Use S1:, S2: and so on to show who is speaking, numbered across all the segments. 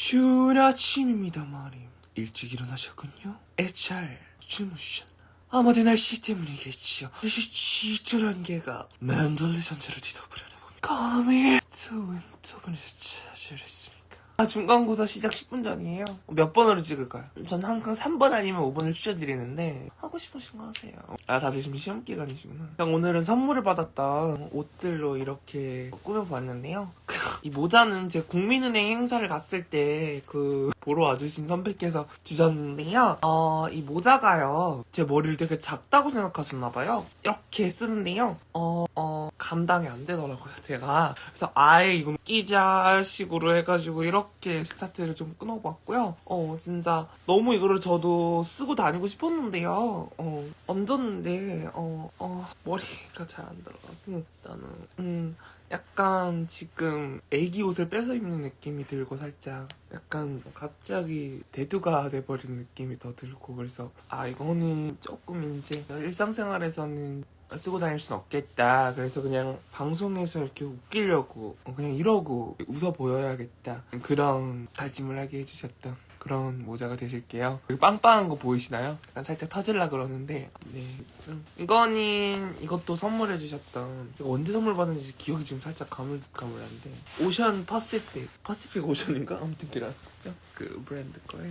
S1: 추운 아침입니다, 마님. 일찍 일어나셨군요. 애잘 주무셨나? 아마도 날씨 때문이겠지요. 날씨 지절한 개가 맨돌리 전체를 뒤덮으려나 봅니다. 감히 더운 더분에서 차지했습니까? 아, 중간고사 시작 10분 전이에요. 몇 번으로 찍을까요? 전 항상 3번 아니면 5번을 추천드리는데 하고 싶으신 거 하세요. 아, 다들 지금 시험 기간이시구나. 그냥 오늘은 선물을 받았던 옷들로 이렇게 꾸며봤는데요. 이 모자는 제 국민은행 행사를 갔을 때 그 보러 와주신 선배께서 주셨는데요. 어, 이 모자가요. 제 머리를 되게 작다고 생각하셨나봐요. 이렇게 쓰는데요. 어, 어, 감당이 안 되더라고요, 제가. 그래서 아예 이건 끼자 식으로 해가지고 이렇게 스타트를 좀 끊어봤고요. 어, 진짜 너무 이거를 저도 쓰고 다니고 싶었는데요. 어, 얹었는데, 어, 어, 머리가 잘 안 들어가고, 일단은, 음, 약간 지금 애기 옷을 뺏어 입는 느낌이 들고 살짝 약간 갑자기 대두가 돼버린 느낌이 더 들고 그래서 아 이거는 조금 이제 일상생활에서는 쓰고 다닐 순 없겠다. 그래서 그냥 방송에서 이렇게 웃기려고 어, 그냥 이러고 웃어 보여야겠다. 그런 다짐을 하게 해주셨던 그런 모자가 되실게요. 빵빵한 거 보이시나요? 약간 살짝 터질라 그러는데 네. 음, 이거는 이것도 선물해 주셨던 이거 언제 선물 받은지 기억이 지금 살짝 가물가물한데 오션 퍼시픽 퍼시픽 오션인가? 아무튼 그 렇죠 그 브랜드 거에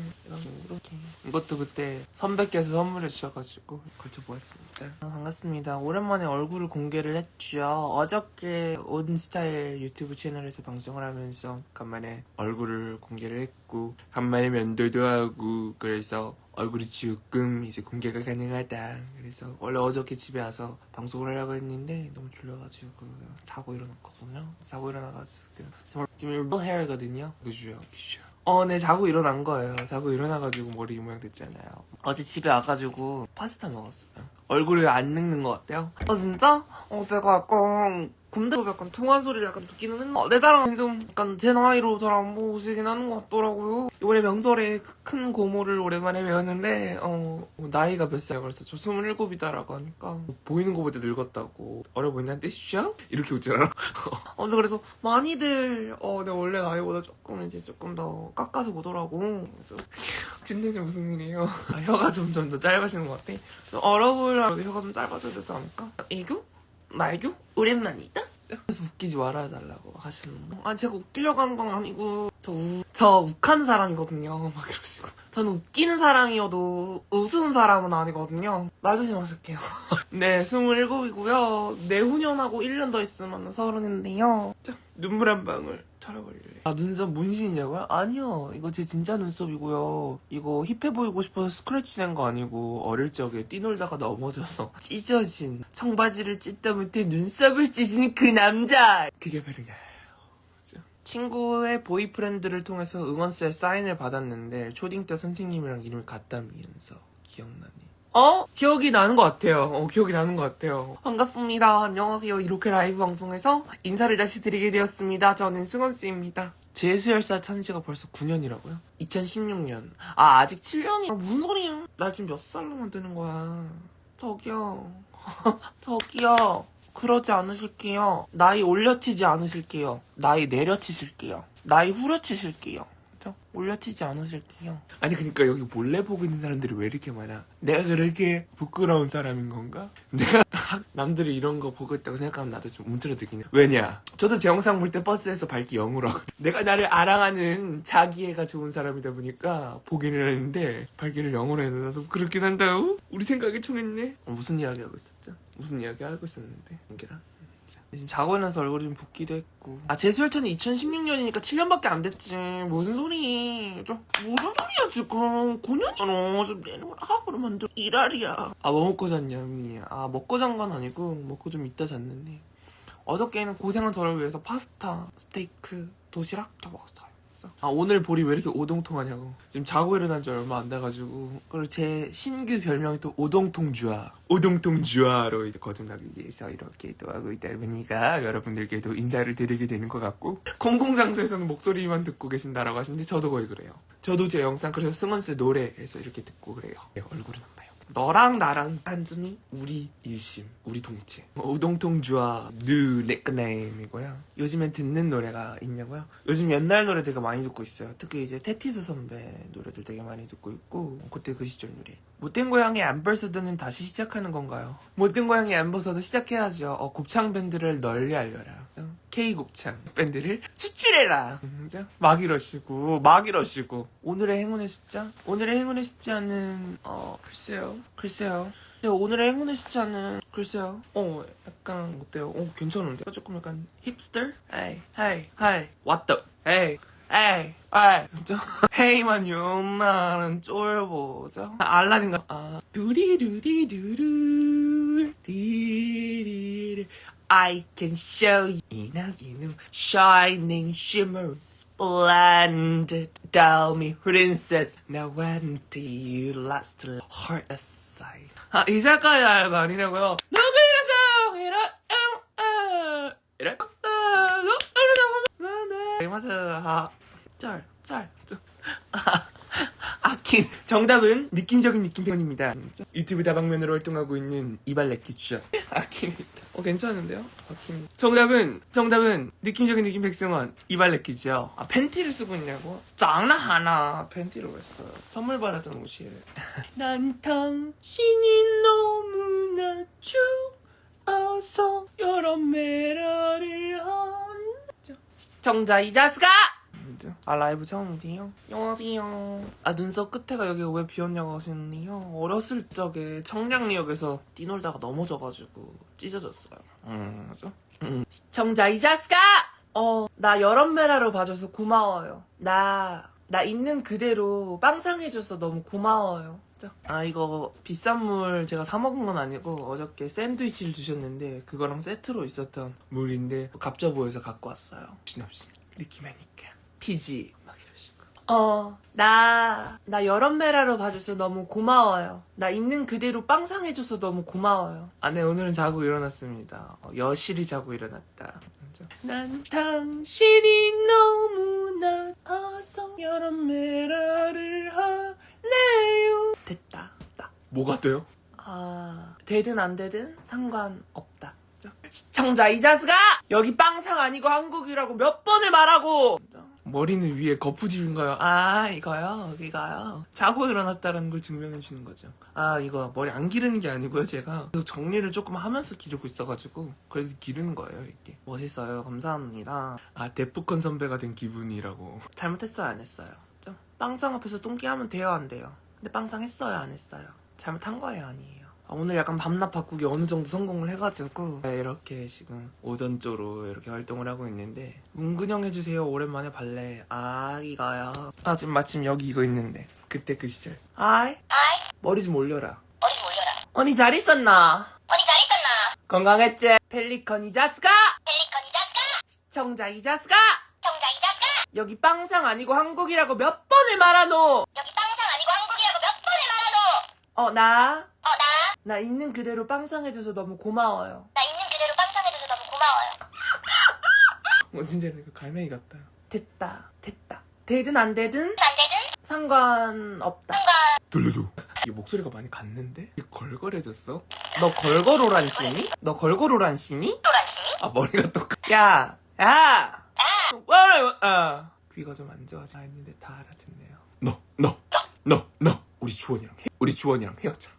S1: 이렇게 이것도 그때 선배께서 선물해 주셔가지고 걸쳐보았습니다 아, 반갑습니다 오랜만에 얼굴을 공개를 했죠 어저께 온스타일 유튜브 채널에서 방송을 하면서 간만에 얼굴을 공개를 했고 간만에 면도도 하고 그래서 얼굴이 조금 이제 공개가 가능하다. 그래서 원래 어저께 집에 와서 방송을 하려고 했는데 너무 졸려가지고 자고 일어났거든요. 자고 일어나가지고 지금 일부 헤어거든요. 그죠? 그죠? 어, 네 자고 일어난 거예요. 자고 일어나가지고 머리 이 모양 됐잖아요. 어제 집에 와가지고 파스타 먹었어요. 얼굴이 안 늙는 것 같아요. 어 진짜? 어 제가 약간 군대에서 약간 통화 소리를 약간 듣기는 어, 내 자랑 좀 약간 제 나이로 잘 안 보시긴 하는 것 같더라고요. 이번에 명절에 큰 고모를 오랜만에 배웠는데 어 나이가 몇살 그래서 저 27이다라고 하니까 보이는 것보다 늙었다고 어려 보인다는 뜻이죠? 이렇게 웃잖아. 어, 그래서 많이들 어, 내 원래 나이보다 조금 이제 조금 더 깎아서 보더라고. 그래서 진짜 무슨 일이에요? 아, 혀가 점점 더 짧아지는 것 같아. 그래서 어려 보이려면 혀가 좀 짧아져야 되지 않을까? 애교? 말교? 오랜만이다? 그래서 웃기지 말아달라고 하시는 거. 아 제가 웃기려고 하는 건 아니고 저, 우, 저 욱하는 사람이거든요. 막 이러시고. 저는 웃기는 사람이어도 웃으는 사람은 아니거든요. 말조심 하실게요. 네, 27이고요. 내후년하고 1년 더 있으면 서른인데요. 자, 눈물 한 방울 털어버릴래. 아, 눈썹 문신이냐고요? 아니요. 이거 제 진짜 눈썹이고요. 이거 힙해 보이고 싶어서 스크래치 낸 거 아니고 어릴 적에 뛰놀다가 넘어져서 찢어진 청바지를 찢다 못해 눈썹을 찢은 그 남자! 그게 바로. 그죠? 친구의 보이프렌드를 통해서 응원세 사인을 받았는데 초딩 때 선생님이랑 이름이 같다면서 기억나니? 어? 기억이 나는 것 같아요. 어, 기억이 나는 것 같아요. 반갑습니다. 안녕하세요. 이렇게 라이브 방송에서 인사를 다시 드리게 되었습니다. 저는 승원씨입니다. 제수열사 탄 지가 벌써 9년이라고요? 2016년. 아, 아직 7년이야. 무슨 소리야? 나 지금 몇 살로 만드는 거야? 저기요. 저기요. 그러지 않으실게요. 나이 올려치지 않으실게요. 나이 내려치실게요. 나이 후려치실게요. 올려치지 않으실게요. 아니 그니까 여기 몰래 보고 있는 사람들이 왜 이렇게 많아? 내가 그렇게 부끄러운 사람인 건가? 내가 남들이 이런 거 보고 있다고 생각하면 나도 좀 움츠러들긴 해. 왜냐? 저도 제 영상 볼 때 버스에서 밝기 0으로 하거든. 내가 나를 아랑하는 자기애가 좋은 사람이다 보니까 보기를 했는데 밝기를 0으로 해도 나도 그렇긴 한다고? 우리 생각이 통했네? 어, 무슨 이야기 하고 있었죠? 무슨 이야기 하고 있었는데? 연기랑? 지금 자고 일어나서 얼굴이 좀 붓기도 했고. 아 재수열차는 2016년이니까 7년밖에 안 됐지. 무슨 소리. 좀 무슨 소리야 지금. 9년이잖아. 좀 내놓으라 그러면 좀 일할이야. 아 뭐 먹고 잤냐 미아 먹고 잔 건 아니고 먹고 좀 이따 잤는데. 어저께는 고생한 저를 위해서 파스타 스테이크 도시락 다 먹었어요 아 오늘 볼이 왜 이렇게 오동통하냐고. 지금 자고 일어난 지 얼마 안 돼가지고. 그리고 제 신규 별명이 또 오동통주아. 오동통주아로 이제 거듭나기 위해서 이렇게 또 하고 있다 보니까 여러분들께도 인사를 드리게 되는 것 같고. 공공장소에서는 목소리만 듣고 계신다라고 하시는데 저도 거의 그래요. 저도 제 영상 그래서 승원스 노래에서 이렇게 듣고 그래요. 네, 얼굴은 안 봐요 너랑 나랑 한즈미 우리 일심 우리 동체. 어, 우동통주와 뉴 닉네임이고요. 요즘엔 듣는 노래가 있냐고요? 요즘 옛날 노래 되게 많이 듣고 있어요. 특히 이제 테티스 선배 노래들 되게 많이 듣고 있고 그때 그 시절 노래. 못된 고양이 앰버서더는 다시 시작하는 건가요? 못된 고양이 앰버서더 시작해야죠. 어, 곱창 밴드를 널리 알려라 K 곱창 밴드를 수출해라 그죠? 막 이러시고 막 이러시고 오늘의 행운의 숫자? 오늘의 행운의 숫자는 어 글쎄요 글쎄요 오늘의 행운의 숫자는 글쎄요 어 약간 어때요? 어 괜찮은데? 조금 약간 힙스터? 헤이 헤이 what the 헤이 에이, 에이, 진짜. 헤이만 요, 나는 쫄보죠. 알라딘가. 아, 두리두리두루, 리리리. I can show you 이나기는 shining shimmer splendid tell me princess now when do you last heart aside 아 이사카야가 아니라고요 너무 이래서 이랬어 이랬어 이랬어 맞아 짤 짤 아킨 정답은 느낌적인 느낌 편입니다. 유튜브 다방면으로 활동하고 있는 이발레키죠 아킨. 어 괜찮은데요? 아킨. 정답은 정답은 느낌적인 느낌 백승원 이발레키죠 아 팬티를 쓰고 있냐고? 장난 하나. 팬티를 왜 써요? 선물 받았던 옷이에요. 난 당신이 너무나 좋아서 여러 매력을 한. 시청자 이 자스가 아 라이브 처음이세요? 안녕하세요. 아 눈썹 끝에가 여기 왜 비었냐고 하시는데요. 어렸을 적에 청량리역에서 뛰놀다가 넘어져가지고 찢어졌어요. 음 맞아? 음. 시청자 이 자스가 어 나 여름메라로 봐줘서 고마워요. 나 나 있는 그대로 빵상해줘서 너무 고마워요. 아 이거 비싼 물 제가 사 먹은 건 아니고 어저께 샌드위치를 주셨는데 그거랑 세트로 있었던 물인데 갑자보에서 갖고 왔어요. 신없이 느낌이니까 피지. 막 이러시고 어 나 나 여름메라로 봐줘서 너무 고마워요. 나 있는 그대로 빵상해줘서 너무 고마워요. 아 네 오늘은 자고 일어났습니다. 어, 여실히 자고 일어났다. 진짜. 난 당신이 너무나 아서 여름메라를 하네요. 됐다. 됐다 뭐가 돼요? 아 되든 안 되든 상관없다. 진짜. 시청자 이 자스가 여기 빵상 아니고 한국이라고 몇 번을 말하고! 진짜. 머리는 위에 거푸집인가요? 아 이거요? 여기가요? 자고 일어났다라는 걸 증명해 주는 거죠. 아 이거 머리 안 기르는 게 아니고요 제가. 정리를 조금 하면서 기르고 있어가지고 그래도 기르는 거예요 이게. 멋있어요. 감사합니다. 아 데프콘 선배가 된 기분이라고. 잘못했어요 안 했어요? 좀 빵상 앞에서 똥기하면 돼요 안 돼요? 근데 빵상 했어요 안 했어요? 잘못한 거예요 아니에요 아, 오늘 약간 밤낮 바꾸기 어느 정도 성공을 해가지고 네, 이렇게 지금 오전조로 이렇게 활동을 하고 있는데 문근영 해주세요. 오랜만에 발레. 아 이거요 아 지금 마침 여기 이거 있는데 그때 그 시절. 아이?
S2: 아이,
S1: 머리 좀 올려라.
S2: 머리 좀 올려라.
S1: 언니 잘 있었나?
S2: 언니 잘 있었나?
S1: 건강했지? 펠리컨 이자스가
S2: 펠리컨 이자스가,
S1: 시청자 이자스가
S2: 청자 이자스가,
S1: 여기 빵상 아니고 한국이라고 몇 번을 말하노?
S2: 여기 빵상 아니고 한국이라고 몇 번을 말하노?
S1: 어나 나?
S2: 어, 나,
S1: 있는 그대로 빵상 해줘서 너무 고마워요
S2: 나 있는 그대로 빵상 해줘서 너무 고마워요.
S1: 어 진짜 이거 갈매기 같다 됐다 됐다 되든 안 되든
S2: 안 되든
S1: 상관없다
S2: 상관,
S1: 돌려줘 이 목소리가 많이 갔는데? 이게 걸걸해졌어? 너 걸걸오란 씨니? 너 걸걸오란 씨니?
S2: 또란시니?
S1: 아 머리가 똑같 야! 야! 와! 아 귀가 좀 안 좋아져 했는데 다 알아듣네요 너! 너! 너! 너! 우리 주원이랑 헤, 우리 주원이랑 헤어져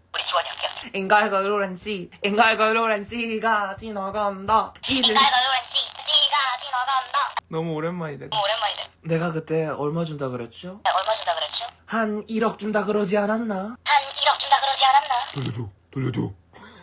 S2: 우리 주원이랑 헤어져.
S1: 앵갈걸오란 씨 앵갈걸오란 씨가 지나간다 이를
S2: 인갈가 노란씨, 씨가 지나간다.
S1: 너무 오랜만이다
S2: 너무 오랜만이네.
S1: 내가 그때 얼마 준다 그랬죠?
S2: 나 얼마 준다 그랬죠?
S1: 한 1억 준다 그러지 않았나?
S2: 한 1억 준다 그러지 않았나?
S1: 돌려줘 돌려줘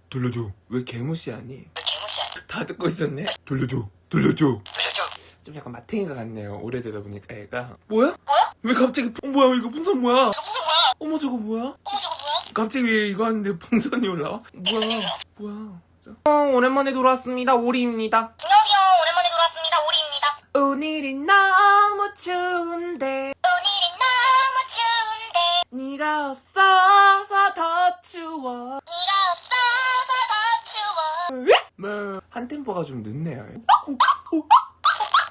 S1: 돌려줘 왜 개무시하니?
S2: 왜 개무시야?
S1: 다 듣고 있었네 돌려줘 돌려줘
S2: 돌려줘.
S1: 좀 약간 마탱이가 같네요 오래되다 보니까 애가 뭐야?
S2: 뭐야?
S1: 왜 갑자기 어, 뭐야 이거 풍선 뭐야
S2: 이거 무슨 뭐야?
S1: 어머 저거 뭐야?
S2: 어머 저거 뭐야?
S1: 갑자기 왜 이거 하는데 풍선이 올라와? 뭐야? 뭐야 진짜. 어, 오랜만에 돌아왔습니다 오리입니다
S2: 안녕하세요. 오랜만에 돌아왔습니다. 오리입니다.
S1: 오늘이 너무 추운데
S2: 오늘이 너무 추운데,
S1: 네가 없어서 더 추워
S2: 네가 없어서 더 추워.
S1: 뭐 한 템포가 좀 늦네요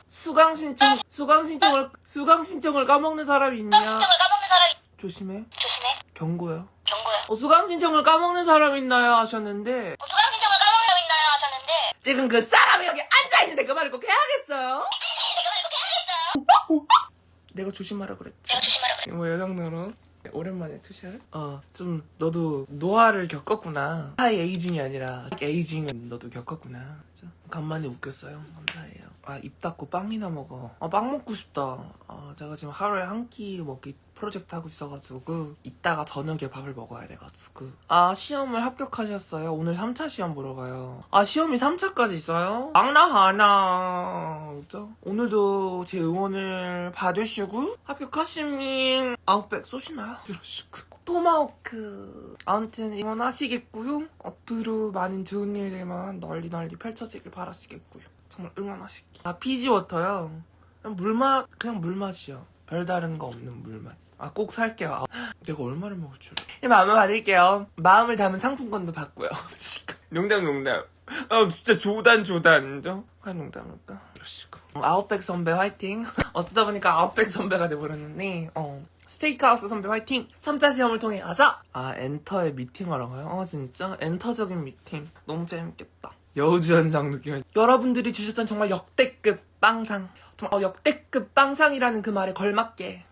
S1: 수강 신청 수강 신청을 수강 신청을 까먹는 사람이 있냐
S2: 신청을 까먹는 사람이
S1: 조심해
S2: 조심해.
S1: 경고요
S2: 경고야.
S1: 어, 수강 신청을 까먹는 사람 있나요? 하셨는데
S2: 뭐 수강 신청을 까먹는 적 있나요? 하셨는데
S1: 지금 그 사람이 여기 앉아있는데 그 말을 꼭 해야겠어요?
S2: 내가 말고 해야겠어요.
S1: 내가 조심하라 그랬지
S2: 내가 조심하라 그래.
S1: 뭐 여정너로 오랜만에 투샷? 어, 좀 너도 노화를 겪었구나. 하이 에이징이 아니라 에이징은 너도 겪었구나. 그죠? 간만에 웃겼어요. 감사해요. 아, 입 닫고 빵이나 먹어. 아, 빵 먹고 싶다. 아, 제가 지금 하루에 한 끼 먹기 프로젝트 하고 있어가지고 이따가 저녁에 밥을 먹어야 돼가지고. 아 시험을 합격하셨어요? 오늘 3차 시험 보러 가요. 아 시험이 3차까지 있어요? 악나하나. 그죠? 오늘도 제 응원을 받으시고 합격하시면 아웃백 쏘시나요? 이러시고. 토마호크. 아무튼 응원하시겠고요. 앞으로 많은 좋은 일들만 널리 널리 펼쳐지길 바라시겠고요. 정말 응원하실게요. 아 피지워터요? 그냥 물맛 그냥 물맛이요. 별다른 거 없는 물맛 아 꼭 살게요. 아, 내가 얼마를 먹을 줄 마음을 받을게요. 마음을 담은 상품권도 받고요. 농담 농담. 아 진짜 조단 조단. 죠 과연 농담일까 이러시고. 아웃백 선배 화이팅. 어쩌다 보니까 아웃백 선배가 돼버렸는데 어. 스테이크하우스 선배 화이팅. 3차 시험을 통해 하자! 아 엔터에 미팅하러 가요? 어 진짜? 엔터적인 미팅. 너무 재밌겠다. 여우주연상 느낌 여러분들이 주셨던 정말 역대급 빵상. 정말 어, 역대급 빵상이라는 그 말에 걸맞게?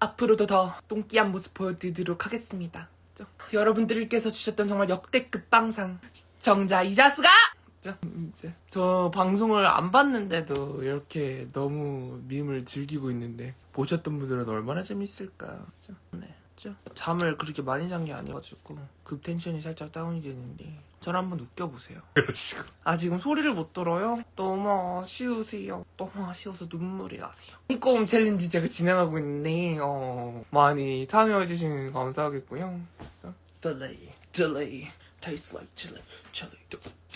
S1: 앞으로도 더 똥끼한 모습 보여드리도록 하겠습니다 그죠? 여러분들께서 주셨던 정말 역대급 빵상 시청자 이자스가 그죠? 이제 저 방송을 안 봤는데도 이렇게 너무 밈을 즐기고 있는데 보셨던 분들은 얼마나 재밌을까? 네? 잠을 그렇게 많이 잔 게 아니어가지고 급 텐션이 살짝 다운이 되는데 저를 한번 웃겨보세요. 그러시고. 아 지금 소리를 못 들어요? 너무 아쉬우세요. 너무 아쉬워서 눈물이 나세요. 이꼬움 챌린지 제가 진행하고 있는데 어, 많이 참여해주시면 감사하겠고요. 그죠? delay delay taste like chili chili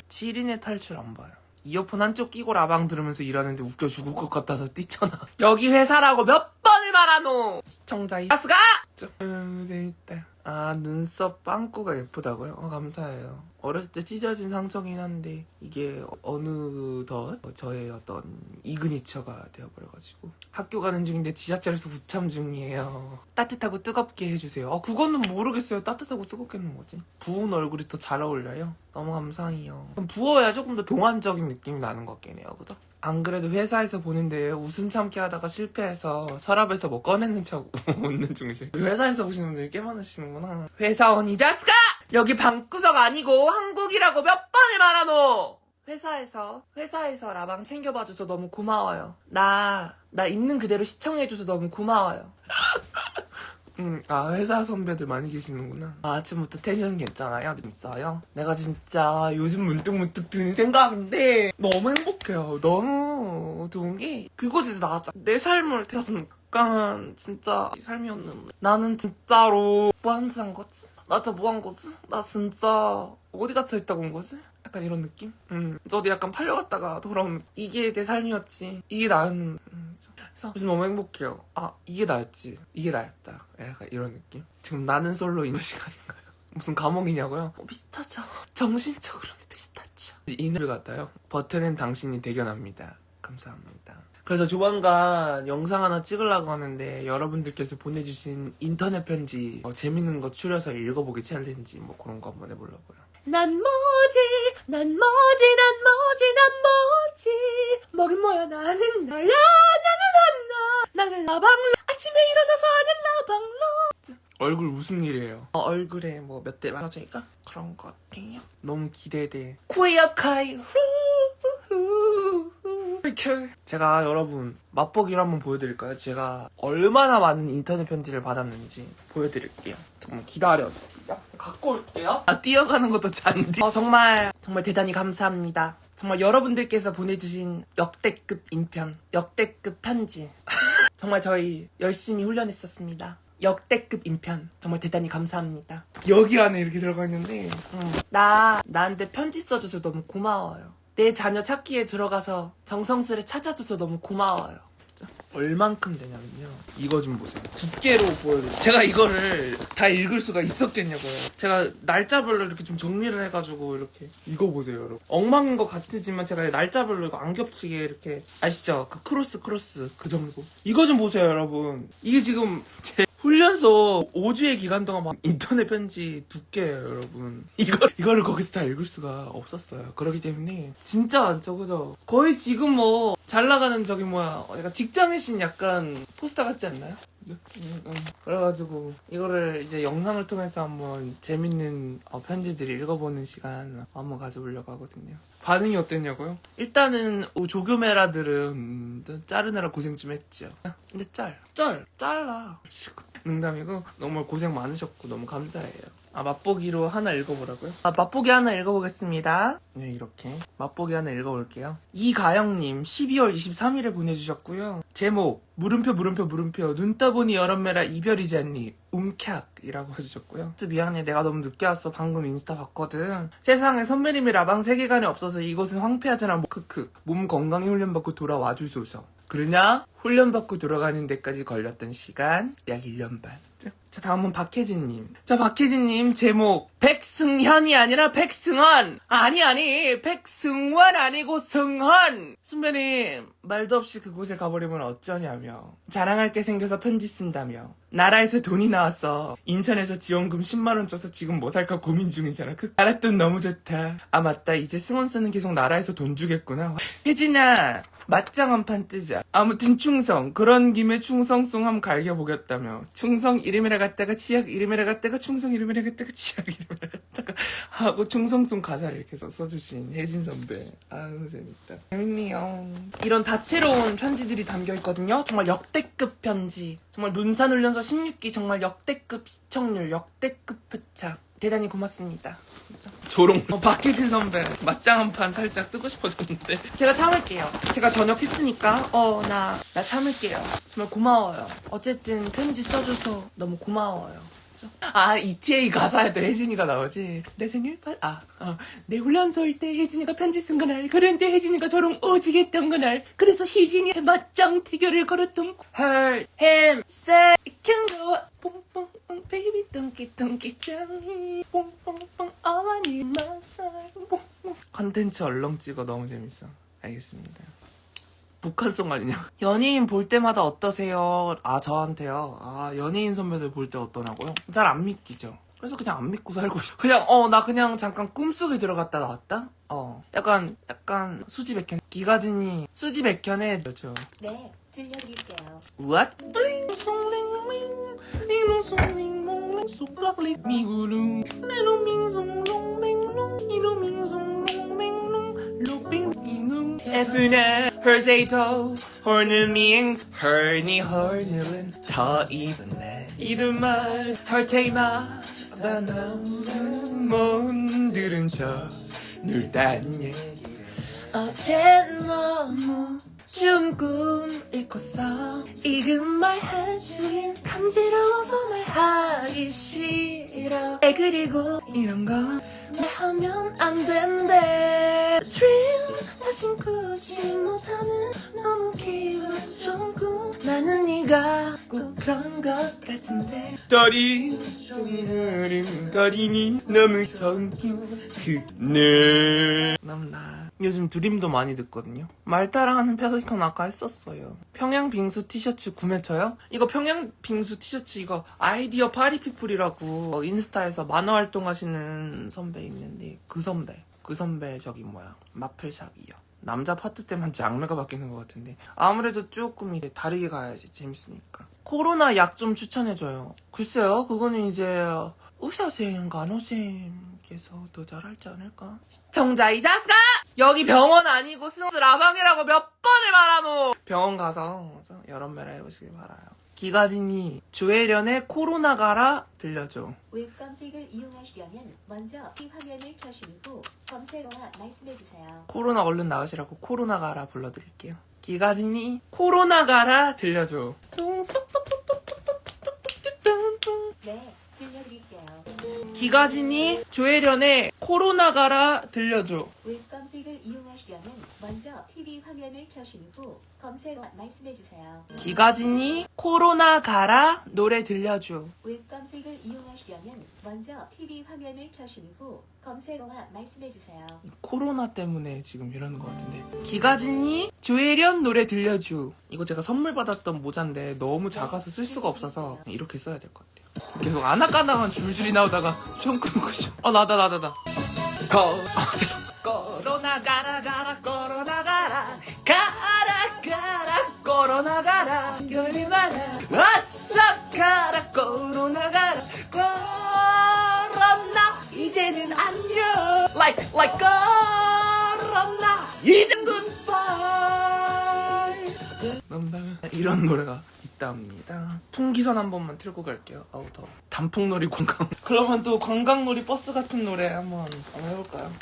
S1: 7인의 탈출 안 봐요. 이어폰 한쪽 끼고 라방 들으면서 일하는데 웃겨 죽을 것 같아서 뛰쳐나. 여기 회사라고 몇 번을 말하노! 시청자 이아스가! 음 재밌다 아 눈썹 빵꾸가 예쁘다고요? 어 감사해요 어렸을 때 찢어진 상처긴 한데 이게 어느덧? 저의 어떤 이그니처가 되어버려가지고. 학교 가는 중인데 지하철에서 우참 중이에요. 따뜻하고 뜨겁게 해주세요. 어 그거는 모르겠어요. 따뜻하고 뜨겁게는 뭐지? 부은 얼굴이 더 잘 어울려요 너무 감상해요 그럼 부어야 조금 더 동안적인 느낌이 나는 것 같긴 해요 그죠? 안 그래도 회사에서 보는데 웃음 참기 하다가 실패해서 서랍에서 뭐 꺼내는 척 웃는 중이세요. 회사에서 보시는 분들이 꽤 많으시는구나. 회사원 이 자스가! 여기 방구석 아니고 한국이라고 몇 번을 말하노! 회사에서, 회사에서 라방 챙겨봐줘서 너무 고마워요. 나, 나 있는 그대로 시청해줘서 너무 고마워요. 음, 아, 회사 선배들 많이 계시는구나. 아, 아침부터 텐션 괜찮아요? 재밌어요? 내가 진짜 요즘 문득문득 드는 생각인데 너무 행복해요. 너무 좋은 게 그곳에서 나왔잖아. 내 삶을 대하니까 진짜 이 삶이었는데 나는 진짜로 무한한 거지? 나 진짜 뭐 한 거지? 나 진짜 어디 갇혀 있다고 온 거지? 약간 이런 느낌? 음, 저도 약간 팔려갔다가 돌아온 느낌. 이게 내 삶이었지. 이게 나였는데. 음, 그래서 요즘 너무 행복해요. 아, 이게 나였지. 이게 나였다. 약간 이런 느낌? 지금 나는 솔로 이런 시간인가요? 무슨 감옥이냐고요? 어, 비슷하죠. 정신적으로는 비슷하죠. 이 노래 같아요. 버튼은 당신이 대견합니다. 감사합니다. 그래서 조만간 영상 하나 찍으려고 하는데 여러분들께서 보내주신 인터넷 편지 어, 재밌는 거 추려서 읽어보기 챌린지 뭐 그런 거 한번 해보려고요. 난 뭐지? 난 뭐지? 난 뭐지? 난 뭐지? 뭐긴 뭐야? 나는 나야. 나는 안나. 나는 라방로. 아침에 일어나서 하는 라방로. 얼굴 무슨 일이에요? 어, 얼굴에 뭐 몇 대 맞아니까 그런 것 같아요. 너무 기대돼. 코이어카이. 후후후 이렇게 제가 여러분 맛보기를 한번 보여드릴까요? 제가 얼마나 많은 인터넷 편지를 받았는지 보여드릴게요. 정말 기다려주세요. 갖고 올게요. 아 뛰어가는 것도 잔디. 어, 정말 정말 대단히 감사합니다. 정말 여러분들께서 보내주신 역대급 인편, 역대급 편지. 정말 저희 열심히 훈련했었습니다. 역대급 인편 정말 대단히 감사합니다. 여기 안에 이렇게 들어가 있는데 음, 나 나한테 편지 써줘서 너무 고마워요. 내 자녀 찾기에 들어가서 정성스레 찾아줘서 너무 고마워요. 진짜. 얼만큼 되냐면요. 이거 좀 보세요. 두께로 보여드릴게요. 제가 이거를 다 읽을 수가 있었겠냐고요. 제가 날짜별로 이렇게 좀 정리를 해가지고 이렇게 이거 보세요, 여러분. 엉망인 것 같지만 제가 날짜별로 이거 안 겹치게 이렇게 아시죠? 그 크로스 크로스 그 정도. 이거 좀 보세요, 여러분. 이게 지금 제 훈련소 5주의 기간 동안 막 인터넷 편지 두께예요, 여러분. 이거, 이거를 거기서 다 읽을 수가 없었어요. 그렇기 때문에 진짜 많죠, 그죠? 거의 지금 뭐 잘 나가는 저기 뭐야, 약간 직장의 신 약간 포스터 같지 않나요? 그래가지고 이거를 이제 영상을 통해서 한번 재밌는 어, 편지들을 읽어보는 시간 한번 가져보려고 하거든요. 반응이 어땠냐고요? 일단은 어, 조교메라들은 음, 자르느라 고생 좀 했죠. 근데 짤, 짤, 잘라. 농담이고 너무 고생 많으셨고 너무 감사해요. 아 맛보기로 하나 읽어보라고요? 아 맛보기 하나 읽어보겠습니다. 네 이렇게 맛보기 하나 읽어볼게요. 이가영님 12월 23일에 보내주셨고요. 제목 물음표 물음표 물음표 눈 떠보니 여름매라 이별이지 않니 움캬이라고 해주셨고요. 미안해 내가 너무 늦게 왔어 방금 인스타 봤거든. 세상에 선배님이 라방 세계관에 없어서 이곳은 황폐하잖아 뭐, 크크 몸 건강히 훈련받고 돌아와 주소서. 그러냐? 훈련받고 돌아가는 데까지 걸렸던 시간 약 1년 반. 자, 다음은 박혜진님. 자, 박혜진님, 제목, 백승현이 아니라 백승원! 아니, 아니, 백승원 아니고 승헌! 선배님, 말도 없이 그곳에 가버리면 어쩌냐며. 자랑할 게 생겨서 편지 쓴다며. 나라에서 돈이 나왔어. 인천에서 지원금 10만 원 줘서 지금 뭐 살까 고민 중이잖아. 그, 알았돈 너무 좋다. 아, 맞다. 이제 승원 씨는 계속 나라에서 돈 주겠구나. 혜진아, 맞짱 한 판 뜨자. 아무튼 충성. 그런 김에 충성송 한번 갈겨보겠다며. 충성 이름이라 갔다가 치약 이름이라 갔다가 충성 이름이라 갔다가 치약 이름이라 갔다가 하고 충성송 가사를 이렇게 써, 써주신 혜진 선배. 아유 재밌다. 재밌네요. 이런 다채로운 편지들이 담겨있거든요. 정말 역대급 편지. 정말 문산훈련소 16기 정말 역대급 시청률, 역대급 회차. 대단히 고맙습니다. 진짜. 조롱. 어, 박혜진 선배 맞짱 한 판 살짝 뜨고 싶어졌는데 제가 참을게요. 제가 저녁 했으니까 어나나 참을게요. 정말 고마워요. 어쨌든 편지 써줘서 너무 고마워요. 그죠? 아 ETA 가사에도 혜진이가 나오지. 내 생일 팔 아, 어, 내 훈련소일 때 혜진이가 편지 쓴 그날. 그런데 혜진이가 저랑 오지겠던 그날. 그래서 혜진이의 맞짱 대결을 걸었던 Her, him, say, can go 뽕뽕뽕 baby 뚱기 뚱기 짱이 뽕뽕뽕 my side 뽕뽕 컨텐츠 얼렁 찍어 너무 재밌어 알겠습니다 북한송 아니냐. 연예인 볼 때마다 어떠세요? 아 저한테요? 아 연예인 선배들 볼 때 어떠냐고요? 잘 안 믿기죠. 그래서 그냥 안 믿고 살고 있어. 그냥 어 나 그냥 잠깐 꿈속에 들어갔다 나왔다? 어. 약간 약간 수지 백현. 기가진이 수지 백현의 그렇죠.
S3: 네, 들려드릴게요.
S1: What? Her 세이토, hornu밍, her니 hornu은 더 이분 네. 이름말 헐테이마. 바나우는 못 들은 척늘딴 얘기 어제 너무 좀 꿈을 꿨어 이금 말 해주긴 간지러워서 말하기 싫어. 에 그리고 이런 거. 말 하면 안 된대. Dream 다신 꾸지 못하는 너무 기분 좋은 꿈. 나는 네가 꼭 그런 것 같은데. 떨이 종이 흐름 떨이니 너무 정규 그늘. 남나 요즘 드림도 많이 듣거든요. 말타랑 하는 펠리컨 아까 했었어요. 평양 빙수 티셔츠 구매처요? 이거 평양 빙수 티셔츠 이거 아이디어 파리피플이라고 어, 인스타에서 만화 활동하시는 선배 있는데 그 선배 그 선배 저기 뭐야 마플샵이요. 남자 파트 때만 장르가 바뀌는 것 같은데 아무래도 조금 이제 다르게 가야지 재밌으니까. 코로나 약 좀 추천해줘요. 글쎄요 그거는 이제 의사쌤 간호쌤 께서 더 잘할지 않을까 시청자 이 자식아 여기 병원 아니고 스노스 라방이라고 몇 번을 말하노 병원 가서 여름매라 해보시길 바라요 기가진이 조혜련의 코로나 가라 들려줘
S3: 웹 검색을 이용하시려면 먼저 이 화면을 후 검색어와 말씀해주세요.
S1: 코로나 얼른 나으시라고 코로나 가라 불러드릴게요. 기가진이 코로나 가라 들려줘.
S3: 네, 들려드릴게요.
S1: 기가진이 조혜련의 코로나 가라 들려줘.
S3: 웹 검색을 이용하시려면 먼저 TV 화면을 켜신 후 검색어 말씀해주세요.
S1: 기가진이 코로나 가라 노래 들려줘.
S3: 웹 검색을 이용하시려면 먼저 TV 화면을 켜신 후 검색어와 말씀해주세요.
S1: 코로나 때문에 지금 이러는 것 같은데 기가진이 조혜련 노래 들려줘 이거 제가 선물 받았던 모자인데 너무 작아서 쓸 수가 없어서 이렇게 써야 될 것 같아요 계속 아나까나만 줄줄이 나오다가 좀 끊고 싶어. 아 나다 나다 나 거, 아, 죄송 코로나 가라 가라 코로나 가라. 가라 가라 코로나 가라. 열이 많아 아싸 가라 코로나 가라. 코로나 이제는 안녕. Like like 코로나 이젠 굿바이 이런 노래가 있답니다. 풍기선 한 번만 틀고 갈게요. 아우 더워. 단풍놀이 관광 그러면 또 관광놀이 버스 같은 노래 한번 한번 해볼까요?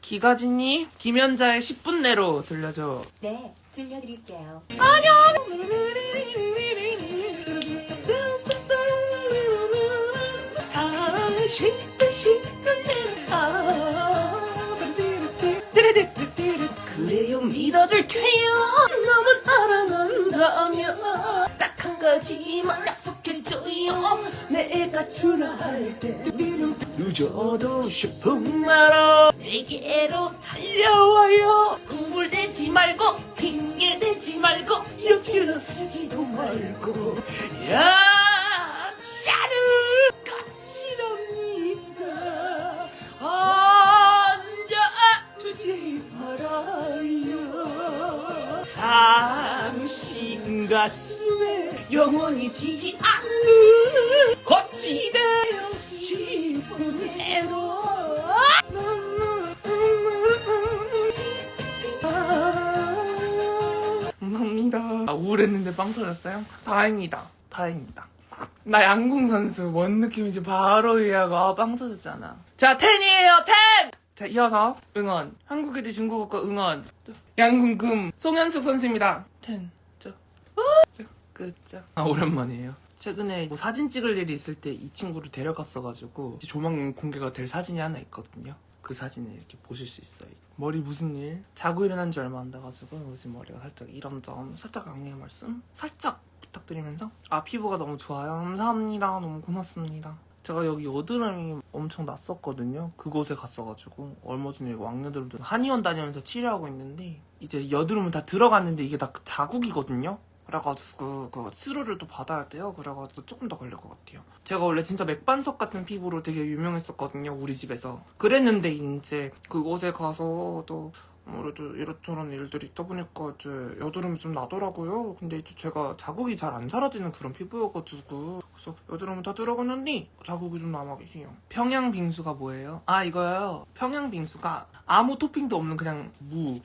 S1: 기가진이 김연자의 10분 내로 들려줘
S3: 네, 들려드릴게요.
S1: 아, 싶은 싶은 대로 아, 그래요 믿어줄게요. 너무 사랑한다면 딱 한 가지만 약속해줘요. 내가 전화할 때 늦어도 싶은 말로 내게로 달려와요. 우물대지 말고 핑계대지 말고 여기로 새지도 말고. 야 차를 까칠합니다. 앉아 두지 말아요 당신 가슴에 영원히 지지 않는 거치대요 싶은 애로 감사합니다. 아, 우울했는데 빵 터졌어요? 다행이다. 다행이다. 나 양궁 선수 뭔 느낌인지 바로 이해하고 아, 빵 터졌잖아. 자, 텐이에요, 텐! 자, 이어서 응원. 한국 애들 중국어 거 응원. 양궁 금 송현숙 선수입니다. 텐. 저. 어? 저. 끝 자. 아, 오랜만이에요. 최근에 뭐 사진 찍을 일이 있을 때 이 친구를 데려갔어가지고 조만간 공개가 될 사진이 하나 있거든요. 그 사진을 이렇게 보실 수 있어요. 머리 무슨 일? 자고 일어난 지 얼마 안 돼가지고 요즘 머리가 살짝 이런 점 살짝 악의 말씀 살짝 부탁드리면서 아 피부가 너무 좋아요. 감사합니다. 너무 고맙습니다. 제가 여기 여드름이 엄청 났었거든요. 그곳에 갔어가지고 얼마 전에 왕여드름 때 한의원 다니면서 치료하고 있는데 이제 여드름은 다 들어갔는데 이게 다 자국이거든요. 그래가지고 그 치료를 또 받아야 돼요. 그래가지고 조금 더 걸릴 것 같아요. 제가 원래 진짜 맥반석 같은 피부로 되게 유명했었거든요. 우리 집에서. 그랬는데 이제 그곳에 가서 또 아무래도 이런저런 일들이 있다 보니까 이제 여드름이 좀 나더라고요. 근데 이제 제가 자국이 잘 안 사라지는 그런 피부여가지고 그래서 여드름은 다 들어갔는데 자국이 좀 남아 계세요. 평양 빙수가 뭐예요? 아 이거요. 평양 빙수가 아무 토핑도 없는 그냥 무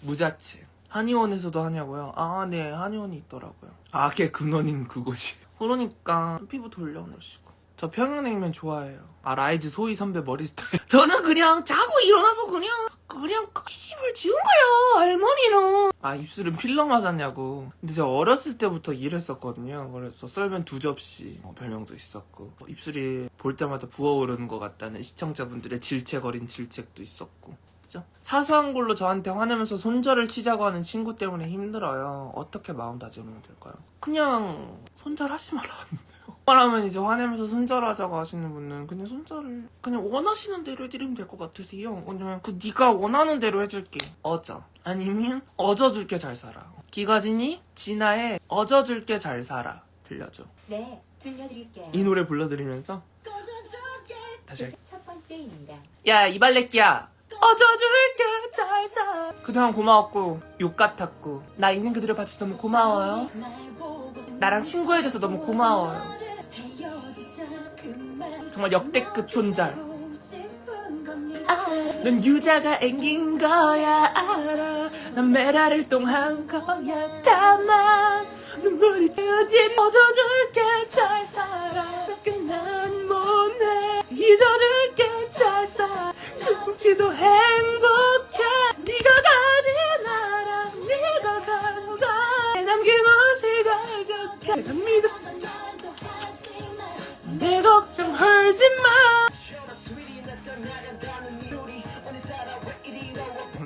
S1: 무자체. 한의원에서도 하냐고요? 아, 네, 한의원이 있더라고요. 악의 근원인 그곳이. 그러니까 피부 돌려 놓으시고. 저 평양냉면 좋아해요. 아, 라이즈 소희 선배 머리 스타일. 저는 그냥 자고 일어나서 그냥, 그냥 씹을 지운 거예요, 할머니는. 아, 입술은 필러 맞았냐고. 근데 제가 어렸을 때부터 일했었거든요. 그래서 썰면 두 접시 어, 별명도 있었고. 어, 입술이 볼 때마다 부어오르는 것 같다는 시청자분들의 질책 어린 질책도 있었고. 사소한 걸로 저한테 화내면서 손절을 치자고 하는 친구 때문에 힘들어요. 어떻게 마음 다잡으면 될까요? 그냥 손절하지 말았 말하면 이제 화내면서 손절하자고 하시는 분은 그냥 손절을 그냥 원하시는 대로 해드리면 될 것 같으세요. 그냥 그 네가 원하는 대로 해줄게. 어져. 아니면 어져줄게 잘 살아. 기가진이 진아의 어져줄게 잘 살아. 들려줘.
S3: 네, 들려드릴게요.
S1: 이 노래 불러드리면서 다시 할게.
S3: 첫 번째입니다.
S1: 야 이발레끼야 어져줄게 잘 살. 그동안 고마웠고 욕 같았고 나 있는 그대로 봐줘서 너무 고마워요 나랑 친구해줘서 너무 고마워요 정말 역대급 손절. 아, 넌 유자가 앵긴 거야 알아. 난 메라를 똥한 거야 다만 눈물이 젖은 어져줄게 잘 살아. 난 못해 잊어줄게 잘 살아. 꿈치도 행복해. 네가 가진 나랑 네가 가져가 남김없이 가져가 난 믿었어 내 걱정 하지 마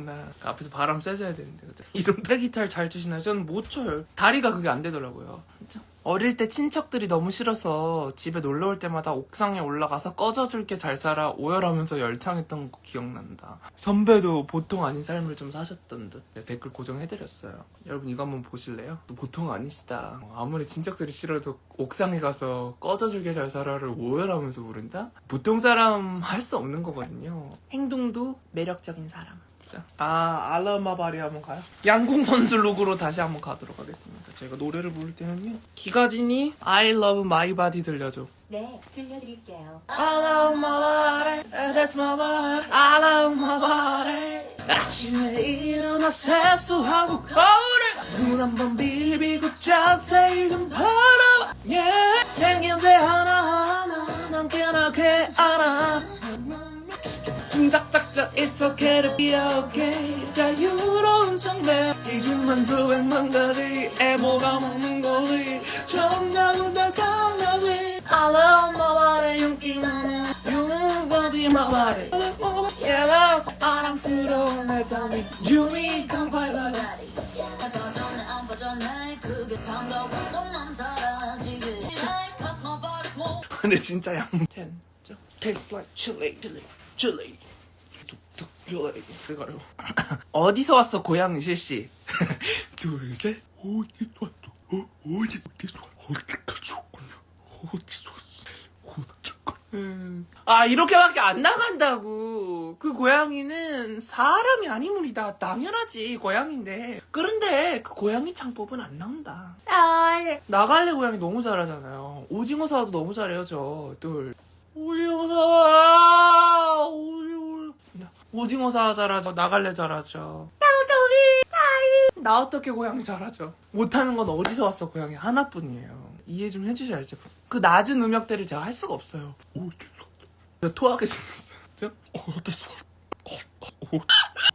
S1: 나 앞에서 바람 쐬줘야 되는데? 이런 백기타를 잘 치시나요? 저는 못 쳐요 다리가 그게 안 되더라고요 진짜 어릴 때 친척들이 너무 싫어서 집에 놀러 올 때마다 옥상에 올라가서 꺼져줄게 잘 살아 오열하면서 열창했던 거 기억난다. 선배도 보통 아닌 삶을 좀 사셨던 듯 네, 댓글 고정해드렸어요. 여러분 이거 한번 보실래요? 보통 아니시다. 아무리 친척들이 싫어도 옥상에 가서 꺼져줄게 잘 살아를 오열하면서 부른다? 보통 사람 할 수 없는 거거든요. 행동도 매력적인 사람. 자, 아, 알라마바리 한번 가요? 양궁 선수 룩으로 다시 한번 가도록 하겠습니다. 제가 노래를 부를 때는요. 기가진이 I love my body 들려줘.
S3: 네, 들려드릴게요.
S1: I love my body, that's my body. I love my body. 아침에 일어나 세수하고 거울에 눈한 번 비비고 자세히 좀 바라봐. Yeah. 생긴 새 하나하나 난 깨나게 알아. 둥작작작 It's okay to be okay. 자유로운 청내 이중만 수백만 가지. 애보가 먹는 거지. 정답은 다 I love my body 윤기 나는 윤거지 my body Yeah 사랑스러운 내 잠이 유니 강팔 바디
S2: 버전에 안 버전해 그게 반가웠던 맘 사라지게. Like cause my body's more
S1: 근 chili 그래가지고. 어디서 왔어 고양이 실시? 둘셋. 어디서 왔어? 어, 어디 어디서 왔어? 어디까지 왔구나. 어디서 왔어? 어디까지 음. 아 이렇게밖에 안 나간다고. 그 고양이는 사람이 아니물이다 당연하지 고양인데. 그런데 그 고양이 창법은 안 나온다. 아, 예. 나갈래 고양이 너무 잘하잖아요. 오징어 사도 너무 잘해요 저둘. 오징어 사 오징어 오징어 사 잘하죠 나갈래 잘하죠. 나 어떻게 고양이 잘하죠? 못하는 건 어디서 왔어 고양이 하나뿐이에요. 이해 좀 해주셔야죠 그 낮은 음역대를 제가 할 수가 없어요. 어디서 토하게 생겼어요. 저? 어디서 왔어 어, 어,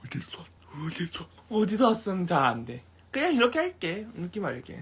S1: 어디서 왔어? 어디서 왔어? 어디서 왔으면 잘 안 돼. 그냥 이렇게 할게. 느낌 알게